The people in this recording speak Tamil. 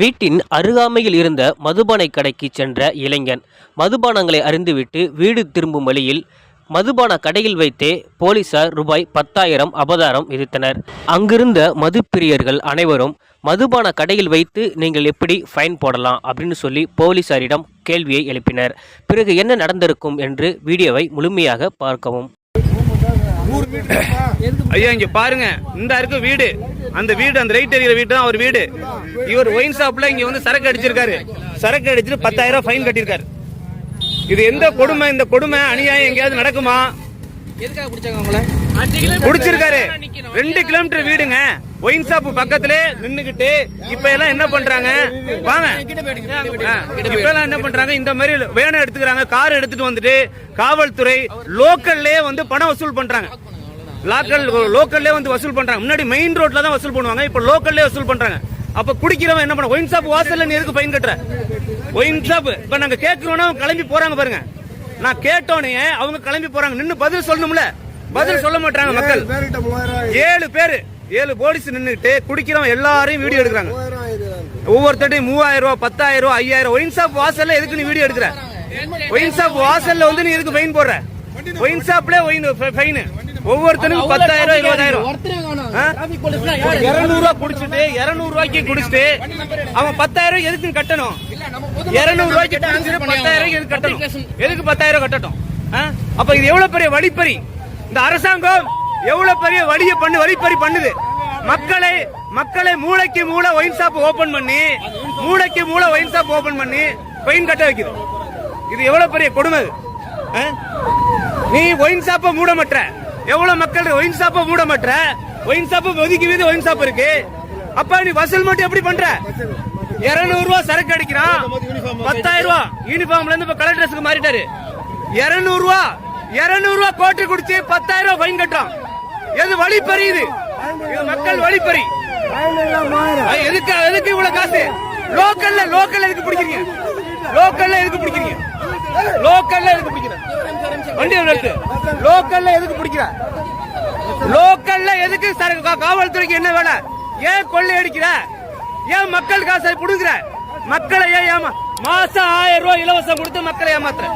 வீட்டின் அருகாமையில் இருந்த மதுபானை கடைக்கு சென்ற இளைஞன். மதுபானங்களை அறிந்துவிட்டு வீடு திரும்பும் வழியில் மதுபான கடையில் வைத்தே போலீசார் ரூபாய் பத்தாயிரம் அபதாரம் விதித்தனர். அங்கிருந்த மதுப்பிரியர்கள் அனைவரும் மதுபான கடையில் வைத்து நீங்கள் எப்படி ஃபைன் போடலாம்? அப்படின்னு சொல்லி போலீசாரிடம் கேள்வியை எழுப்பினர். பிறகு என்ன நடந்திருக்கும் என்று வீடியோவை முழுமையாக பார்க்கவும். ஐயா இங்க பாருங்க. இந்த இருக்கு வீடு. அந்த வீடு அந்த ரைட் எறிகிற வீடு தான் அவர் வீடு. இவர் ஒயின் ஷாப்ல இங்க வந்து சரக்கு அடிச்சிருக்காரு. சரக்கு அடிச்சுட்டு பத்தாயிரம் ரூபாய் ஃபைன் கட்டியிருக்காரு. இது எந்த கொடுமை? இந்த கொடுமை அநியாயம் எங்கேயாவது நடக்குமா? குடிச்சிருக்காரு ரெண்டு கிலோமீட்டர் வீடுங்க. ஒயின் ஷாப் பக்கத்திலே நின்னுகிட்டு இப்ப எல்லாம் என்ன பண்றாங்க? வாங்க. இப்ப எல்லாம் என்ன பண்றாங்க? இந்த மாதிரி வேனை எடுத்துக்கிறாங்க. கார் எடுத்துட்டு வந்துட்டு காவல்துறை லோக்கல்லே வந்து பணம் வசூல் பண்றாங்க. லாக்கல் லோக்கல்லே வந்து வசூல் பண்றாங்க. முன்னாடி மெயின் ரோட்ல தான் வசூல் பண்ணுவாங்க இப்ப லோக்கல்லே வசூல் பண்றாங்க. அப்ப குடிக்கிறவன் என்ன பண்ண ஒயின் ஷாப் வாசல்ல நீ எதுக்கு ஃபைன் கட்டுற? ஒயின் ஷாப் இப்ப நாங்க கேட்கிறோம்னா கிளம்பி போறாங்க பாருங்க. நான் கேட்டோனே அவங்க கிளம்பி போறாங்க. நின்னு பதில் சொல்லணும்ல. பதில் சொல்ல மாட்டாங்க மக்கள். ஏழு பேரு. ஏழு போலீஸ் நின்னுட்டு குடிக்கிறவன் எல்லாரையும் வீடியோ எடுக்கிறாங்க. ஒவ்வொருத்தட்டையும் மூவாயிரம் ரூபாய் பத்தாயிரம் ரூபாய் ஐயாயிரம் ஒயின் ஷாப் வாசல்ல எதுக்கு நீ வீடியோ எடுக்கிற? ஒயின் ஷாப் வாசல்ல வந்து நீ எதுக்கு ஃபைன் போடுற? ஒயின் ஷாப்ல ஒயின் ஃபைன் ஒவ்வொருத்தனுக்கும் பத்தாயிரம் இருபதாயிரம். இருநூறு ரூபாய் குடிச்சிட்டு இருநூறு ரூபாய்க்கு குடிச்சிட்டு அவன் பத்தாயிரம் எதுக்கு கட்டணும்? இருநூறு ரூபாய்க்கு பத்தாயிரம் எதுக்கு கட்டணும்? எதுக்கு பத்தாயிரம் கட்டட்டும்? அப்ப இது எவ்வளவு பெரிய வழிப்பறி? இந்த அரசாங்கம் எவ்வளவு பெரிய வழியை பண்ணு வழிப்பறி பண்ணுது? மக்களை மக்களை மூளைக்கு மூளை ஒயின் ஷாப் ஓபன் பண்ணி மூளைக்கு மூளை ஒயின் ஷாப் ஓபன் பண்ணி ஃபைன் கட்ட வைக்குது. இது எவ்வளவு பெரிய கொடுமை? நீ ஒயின் ஷாப்பை மூட மாட்ட எவ்வளவு மக்கள் ஒயின் ஷாப்பை மூட மாட்ட ஒயின் ஷாப்பு ஒதுக்கி ஒயின் ஷாப் இருக்கு. அப்ப நீ வசூல் மட்டும் எப்படி பண்ற? இருநூறு ரூபா சரக்கு அடிக்கிறான். பத்தாயிரம் ரூபா. யூனிஃபார்ம்ல இருந்து இப்ப கலர் ட்ரெஸ்க்கு மாறிட்டாரு. இருநூறு ரூபா. இருநூறு ரூபா கோட்டு குடிச்சு பத்தாயிரம் ரூபா ஃபைன் கட்டுறான். எது வழி இது மக்கள் வழி பறி. எதுக்கு எதுக்கு இவ்வளவு காசு? லோக்கல்ல லோக்கல்ல எதுக்கு பிடிக்கிறீங்க? லோக்கல்ல எதுக்கு பிடிக்கிறீங்க? லோக்கல்ல எதுக்கு பிடிக்கிறீங்க? வண்டி நிறுத்து லோக்கல்ல எதுக்கு பிடிக்கிற? லோக்கல்ல எதுக்கு சார் காவல்துறைக்கு என்ன வேலை? ஏன் கொள்ளை அடிக்கிற? ஏன் மக்கள் காசை புடுங்குற? மக்களை ஏன் ஏமா மாசம் ஆயிரம் ரூபாய் இலவசம் கொடுத்து மக்களை ஏமாத்துற?